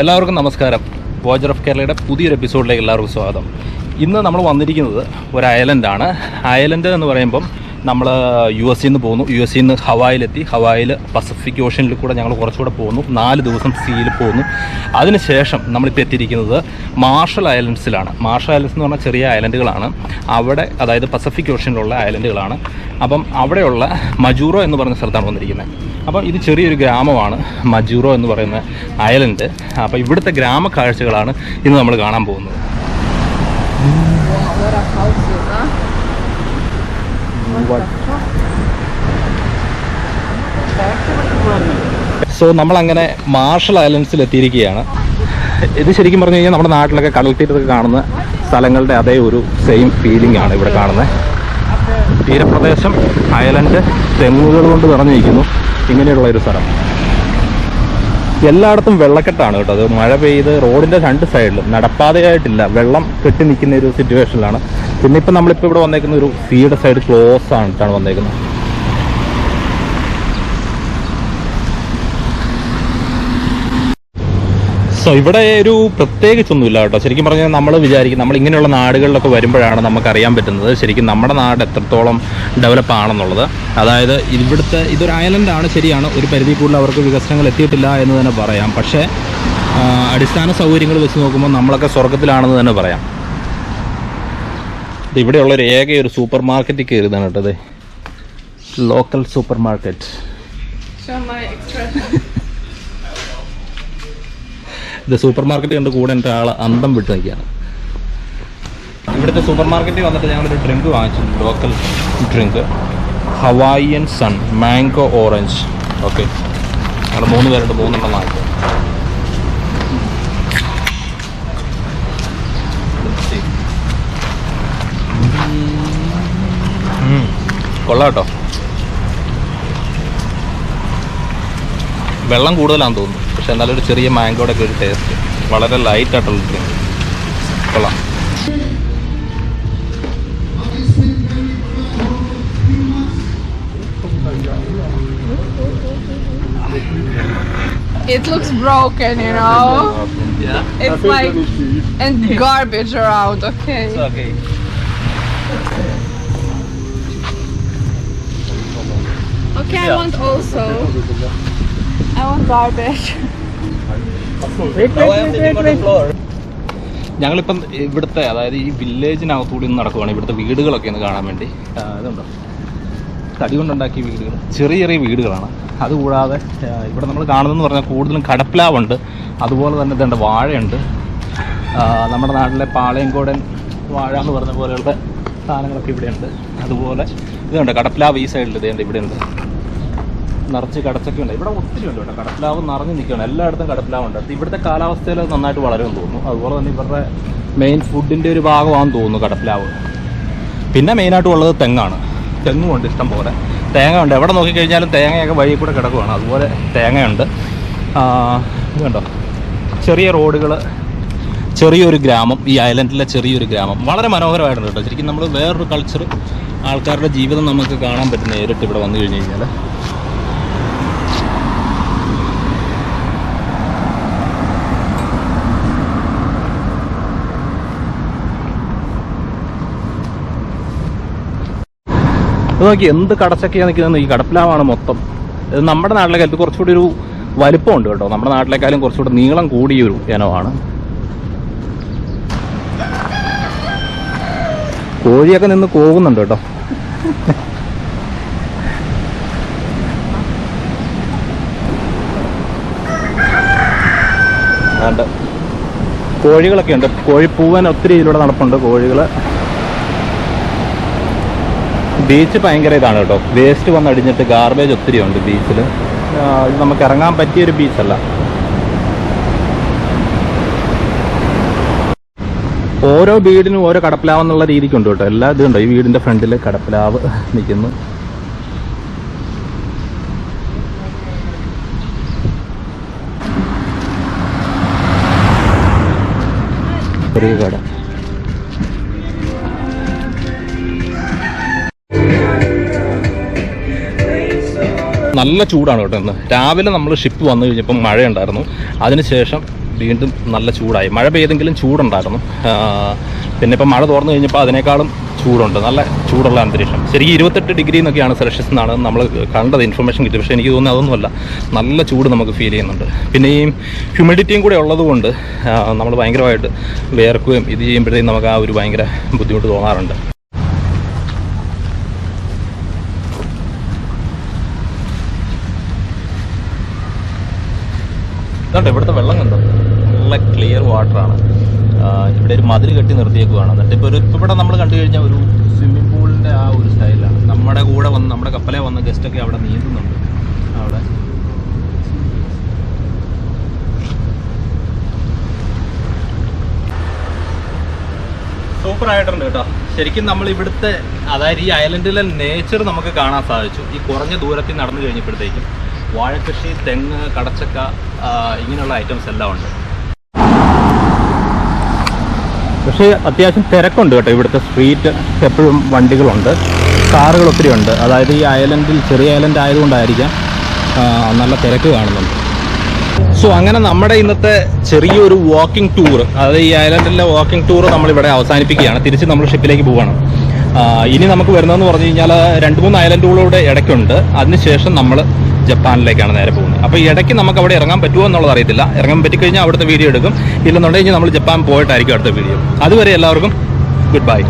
എല്ലാവർക്കും നമസ്കാരം. വോജർ ഓഫ് കേരളയുടെ പുതിയൊരു എപ്പിസോഡിലേക്ക് എല്ലാവർക്കും സ്വാഗതം. ഇന്ന് നമ്മൾ വന്നിരിക്കുന്നത് ഒരു അയലൻഡാണ് അയലൻഡ് എന്ന് പറയുമ്പം നമ്മൾ യു എസ് നിന്ന് പോകുന്നു. യു എസ് നിന്ന് ഹവായിലെത്തി. ഹവായിൽ പസഫിക് ഓഷനിൽ കൂടെ ഞങ്ങൾ കുറച്ചുകൂടെ പോകുന്നു. നാല് ദിവസം സീയിൽ പോകുന്നു. അതിനുശേഷം നമ്മളിപ്പോൾ എത്തിയിരിക്കുന്നത് മാർഷൽ ഐലൻഡ്സിലാണ് മാർഷൽ ഐലൻഡ്സ് എന്ന് പറഞ്ഞാൽ ചെറിയ ഐലൻഡുകളാണ് അവിടെ അതായത് പസഫിക് ഓഷനിലുള്ള ഐലൻഡുകളാണ് അപ്പം അവിടെയുള്ള മജൂറോ എന്ന് പറയുന്ന സ്ഥലത്താണ് വന്നിരിക്കുന്നത്. അപ്പം ഇത് ചെറിയൊരു ഗ്രാമമാണ്. മജൂറോ എന്ന് പറയുന്ന ഐലൻഡ് അപ്പം ഇവിടുത്തെ ഗ്രാമ കാഴ്ചകളാണ് ഇന്ന് നമ്മൾ കാണാൻ പോകുന്നത്. സോ നമ്മളങ്ങനെ മാർഷൽ ഐലൻഡ്സിൽ എത്തിയിരിക്കുകയാണ്. ഇത് ശരിക്കും പറഞ്ഞു കഴിഞ്ഞാൽ നമ്മുടെ നാട്ടിലൊക്കെ കടൽ തീരത്തൊക്കെ കാണുന്ന സ്ഥലങ്ങളുടെ അതേ ഒരു സെയിം ഫീലിംഗ് ആണ് ഇവിടെ കാണുന്നത്. തീരപ്രദേശം അയലൻഡ് തെങ്ങുകൾ കൊണ്ട് നിറഞ്ഞിരിക്കുന്നു. ഇങ്ങനെയുള്ള ഒരു സ്ഥലം. എല്ലായിടത്തും വെള്ളക്കെട്ടാണ് കേട്ടോ. അത് മഴ പെയ്ത് റോഡിന്റെ രണ്ട് സൈഡിലും നടപ്പാതയായിട്ടില്ല. വെള്ളം കെട്ടി നിൽക്കുന്ന ഒരു സിറ്റുവേഷനിലാണ് പിന്നെ ഇപ്പം നമ്മളിപ്പോൾ ഇവിടെ വന്നേക്കുന്ന ഒരു സീയുടെ സൈഡ് ക്ലോസ് ആയിട്ടാണ് വന്നേക്കുന്നത്. സോ ഇവിടെ ഒരു പ്രത്യേകിച്ചൊന്നുമില്ല കേട്ടോ. ശരിക്കും പറഞ്ഞാൽ നമ്മൾ വിചാരിക്കും നമ്മൾ ഇങ്ങനെയുള്ള നാടുകളിലൊക്കെ വരുമ്പോഴാണ് നമുക്ക് അറിയാൻ പറ്റുന്നത്. ശരിക്കും നമ്മുടെ നാട് എത്രത്തോളം ഡെവലപ്പ് ആണെന്നുള്ളത്. അതായത് ഇവിടുത്തെ ഇതൊരു അയലൻഡാണ് ശരിയാണ്. ഒരു പരിധി കൂടുതൽ അവർക്ക് വികസനങ്ങൾ എത്തിയിട്ടില്ല എന്ന് തന്നെ പറയാം. പക്ഷേ അടിസ്ഥാന സൗകര്യങ്ങൾ വെച്ച് നോക്കുമ്പോൾ നമ്മളൊക്കെ സ്വർഗത്തിലാണെന്ന് തന്നെ പറയാം. ഇവിടെയുള്ള ഒരു ഏക ഒരു സൂപ്പർ മാർക്കറ്റിൽ കയറിയതാണ് കേട്ടത് ലോക്കൽ സൂപ്പർ മാർക്കറ്റ്. ഇത് സൂപ്പർ മാർക്കറ്റ് കണ്ട് കൂടെ എന്റെ ആൾ അന്തം വിട്ട് നിൽക്കുകയാണ്. ഇവിടുത്തെ സൂപ്പർ മാർക്കറ്റിൽ വന്നിട്ട് ഞങ്ങളൊരു ഡ്രിങ്ക് വാങ്ങിച്ചു local drink. Hawaiian sun mango orange. Okay. ഞങ്ങൾ മൂന്ന് പേരുണ്ട് മൂന്നെണ്ണം വാങ്ങിച്ചു. കൊള്ളാം കേട്ടോ വെള്ളം കൂടുതലാണെന്ന് തോന്നുന്നു പക്ഷെ എന്നാലും ഒരു ചെറിയ മാംഗോയുടെ ഒക്കെ ഒരു ടേസ്റ്റ് വളരെ ലൈറ്റ് ആയിട്ടുള്ള ഡ്രിങ്ക് കൊള്ളാം It looks broken, you know? Yeah. It's like and garbage around, okay? It's okay. Okay, I want also. I want garbage. ഞങ്ങളിപ്പം ഇവിടുത്തെ അതായത് ഈ വില്ലേജിനകത്തൂടി ഒന്ന് നടക്കുവാണ്. ഇവിടുത്തെ വീടുകളൊക്കെ ഒന്ന് കാണാൻ വേണ്ടി. ഇതുണ്ടോ? തടി കൊണ്ടുണ്ടാക്കിയ വീടുകൾ. ചെറിയ ചെറിയ വീടുകളാണ്. അതുകൂടാതെ ഇവിടെ നമ്മൾ കാണുന്നതെന്ന് പറഞ്ഞാൽ കൂടുതലും കടപ്ലാവുണ്ട്. അതുപോലെ തന്നെ ഇതുണ്ട് വാഴയുണ്ട്. നമ്മുടെ നാട്ടിലെ പാളയംകോടൻ വാഴ എന്ന് പറഞ്ഞ പോലെയുള്ള സാധനങ്ങളൊക്കെ ഇവിടെയുണ്ട്. അതുപോലെ ഇതുണ്ട് കടപ്ലാവ് ഈ സൈഡിൽ ഇതുണ്ട് ഇവിടെയുണ്ട്. നിറച്ച് കടച്ചൊക്കെ ഉണ്ട്. ഇവിടെ ഒത്തിരി ഉണ്ട് കേട്ടോ. കടപ്പിലാവ് നിറഞ്ഞ് നിൽക്കുകയാണ്. എല്ലായിടത്തും കടപ്പിലാവുണ്ട് ഇവിടുത്തെ കാലാവസ്ഥയിൽ നന്നായിട്ട് വളരുമെന്ന് തോന്നുന്നു. അതുപോലെ തന്നെ ഇവരുടെ മെയിൻ ഫുഡിന്റെ ഒരു ഭാഗമാണെന്ന് തോന്നുന്നു കടപ്പിലാവ്. പിന്നെ മെയിനായിട്ട് ഉള്ളത് തെങ്ങാണ്. തെങ്ങുമുണ്ട് ഇഷ്ടം പോലെ. തേങ്ങ ഉണ്ട്. എവിടെ നോക്കിക്കഴിഞ്ഞാലും തേങ്ങയൊക്കെ വഴി കൂടെ കിടക്കുവാണ്. അതുപോലെ തേങ്ങയുണ്ട്. കണ്ടോ? ചെറിയ റോഡുകൾ ചെറിയൊരു ഗ്രാമം ഈ ഐലൻഡിലെ ചെറിയൊരു ഗ്രാമം. വളരെ മനോഹരമായിട്ടുണ്ട് കേട്ടോ. ശരിക്കും നമ്മൾ വേറൊരു കൾച്ചർ ആൾക്കാരുടെ ജീവിതം നമുക്ക് കാണാൻ പറ്റും നേരിട്ട് ഇവിടെ വന്നു കഴിഞ്ഞ് കഴിഞ്ഞാൽ ഇത് നോക്കി എന്ത് കടച്ചൊക്കെയാണ് നിൽക്കുന്നത്? ഈ കടപ്പിലാവാണ് മൊത്തം. ഇത് നമ്മുടെ നാട്ടിലെ കാലത്ത് കുറച്ചുകൂടി ഒരു വലിപ്പമുണ്ട് കേട്ടോ. നമ്മുടെ നാട്ടിലേക്കാളും കുറച്ചുകൂടി നീളം കൂടിയ ഒരു ഇനമാണ്. കോഴിയൊക്കെ നിന്ന് പോകുന്നുണ്ട് കേട്ടോ. കോഴികളൊക്കെ ഉണ്ട് കോഴിപ്പൂവൻ ഒത്തിരി ഇതിലൂടെ നടപ്പുണ്ട് കോഴികൾ ബീച്ച് ഭയങ്കര ഇതാണ് കേട്ടോ. വേസ്റ്റ് വന്നടിഞ്ഞിട്ട് ഗാർബേജ് ഒത്തിരി ഉണ്ട് ബീച്ചിൽ ഇത് നമുക്ക് ഇറങ്ങാൻ പറ്റിയൊരു ബീച്ചല്ല ഓരോ വീടിനും ഓരോ കടപ്പിലാവ് എന്നുള്ള രീതിക്കുണ്ട് കേട്ടോ. എല്ലാ ഇതുണ്ടോ ഈ വീടിന്റെ ഫ്രണ്ടിൽ കടപ്പിലാവ് നിൽക്കുന്നു. ചെറിയ കട. നല്ല ചൂടാണ് കേട്ടോ ഇന്ന്. രാവിലെ നമ്മൾ ഷിപ്പ് വന്നു കഴിഞ്ഞപ്പം മഴയുണ്ടായിരുന്നു. അതിനുശേഷം വീണ്ടും നല്ല ചൂടായി. മഴ പെയ്തെങ്കിലും ചൂടുണ്ടായിരുന്നു. പിന്നെ ഇപ്പം മഴ തുറന്നു കഴിഞ്ഞപ്പോൾ അതിനേക്കാളും ചൂടുണ്ട്. നല്ല ചൂടുള്ള അന്തരീക്ഷം. ശരിക്കും ഇരുപത്തെട്ട് ഡിഗ്രി എന്നൊക്കെയാണ് സെൽഷ്യസ് എന്നാണ് നമ്മൾ കണ്ടത്. ഇൻഫർമേഷൻ കിട്ടി. പക്ഷേ എനിക്ക് തോന്നുന്നത് അതൊന്നുമല്ല. നല്ല ചൂട് നമുക്ക് ഫീൽ ചെയ്യുന്നുണ്ട്. പിന്നെ ഈ ഹ്യൂമിഡിറ്റിയും കൂടെ ഉള്ളതുകൊണ്ട് നമ്മൾ ഭയങ്കരമായിട്ട് വേർക്കുകയും ഇത് ചെയ്യുമ്പോഴത്തേക്കും നമുക്ക് ആ ഒരു ഭയങ്കര ബുദ്ധിമുട്ട് തോന്നാറുണ്ട്. ഇതുണ്ട്? ഇവിടുത്തെ വെള്ളം കണ്ടോ? നല്ല ക്ലിയർ വാട്ടറാണ് ഇവിടെ ഒരു മതിൽ കെട്ടി നിർത്തിയേക്കുവാണ്. എന്നിട്ട് ഇപ്പോൾ ഒരു ഇവിടെ നമ്മൾ കണ്ടു കഴിഞ്ഞാൽ ഒരു സ്വിമ്മിംഗ് പൂളിന്റെ ആ ഒരു സ്റ്റൈലാണ് നമ്മുടെ കൂടെ വന്ന് നമ്മുടെ കപ്പലെ വന്ന ഗസ്റ്റൊക്കെ അവിടെ നീന്തുന്നുണ്ട്. അവിടെ. സൂപ്പർ ആയിട്ടുണ്ട് കേട്ടോ. ശരിക്കും നമ്മൾ ഇവിടുത്തെ അതായത് ഈ ഐലൻഡിലെ നേച്ചർ നമുക്ക് കാണാൻ സാധിച്ചു. ഈ കുറഞ്ഞ ദൂരത്തിൽ നടന്നു കഴിഞ്ഞപ്പോഴത്തേക്കും. വാഴക്കൃഷി തെങ്ങ് കടച്ചക്ക ഇങ്ങനെയുള്ള ഐറ്റംസ് എല്ലാം ഉണ്ട്. പക്ഷേ അത്യാവശ്യം തിരക്കുണ്ട് കേട്ടോ ഇവിടുത്തെ സ്ട്രീറ്റ് എപ്പോഴും വണ്ടികളുണ്ട്. കാറുകൾ ഒത്തിരി ഉണ്ട്. അതായത് ഈ ഐലൻഡിൽ ചെറിയ ഐലൻഡ് ആയതുകൊണ്ടായിരിക്കാം നല്ല തിരക്ക് കാണുന്നുണ്ട് സോ അങ്ങനെ നമ്മുടെ ഇന്നത്തെ ചെറിയൊരു വാക്കിംഗ് ടൂർ അതായത് ഈ ഐലൻഡിലെ വാക്കിംഗ് ടൂർ നമ്മളിവിടെ അവസാനിപ്പിക്കുകയാണ്. തിരിച്ച് നമ്മൾ ഷിപ്പിലേക്ക് പോവുകയാണ് ഇനി നമുക്ക് വരുന്നതെന്ന് പറഞ്ഞു കഴിഞ്ഞാൽ രണ്ട് മൂന്ന് ഐലൻഡുകളൂടെ ഇടയ്ക്കുണ്ട്. അതിനുശേഷം നമ്മൾ ജപ്പാനിലേക്കാണ് നേരെ പോകുന്നത്. അപ്പോൾ ഇടയ്ക്ക് നമുക്ക് അവിടെ ഇറങ്ങാൻ പറ്റുമോ എന്നുള്ളത് അറിയത്തില്ല. ഇറങ്ങാൻ പറ്റിക്കഴിഞ്ഞാൽ അവിടുത്തെ വീഡിയോ എടുക്കും. ഇല്ലെന്നുണ്ടെങ്കിൽ നമ്മൾ ജപ്പാൻ പോയിട്ടായിരിക്കും അടുത്ത വീഡിയോ. അതുവരെ എല്ലാവർക്കും ഗുഡ് ബൈ.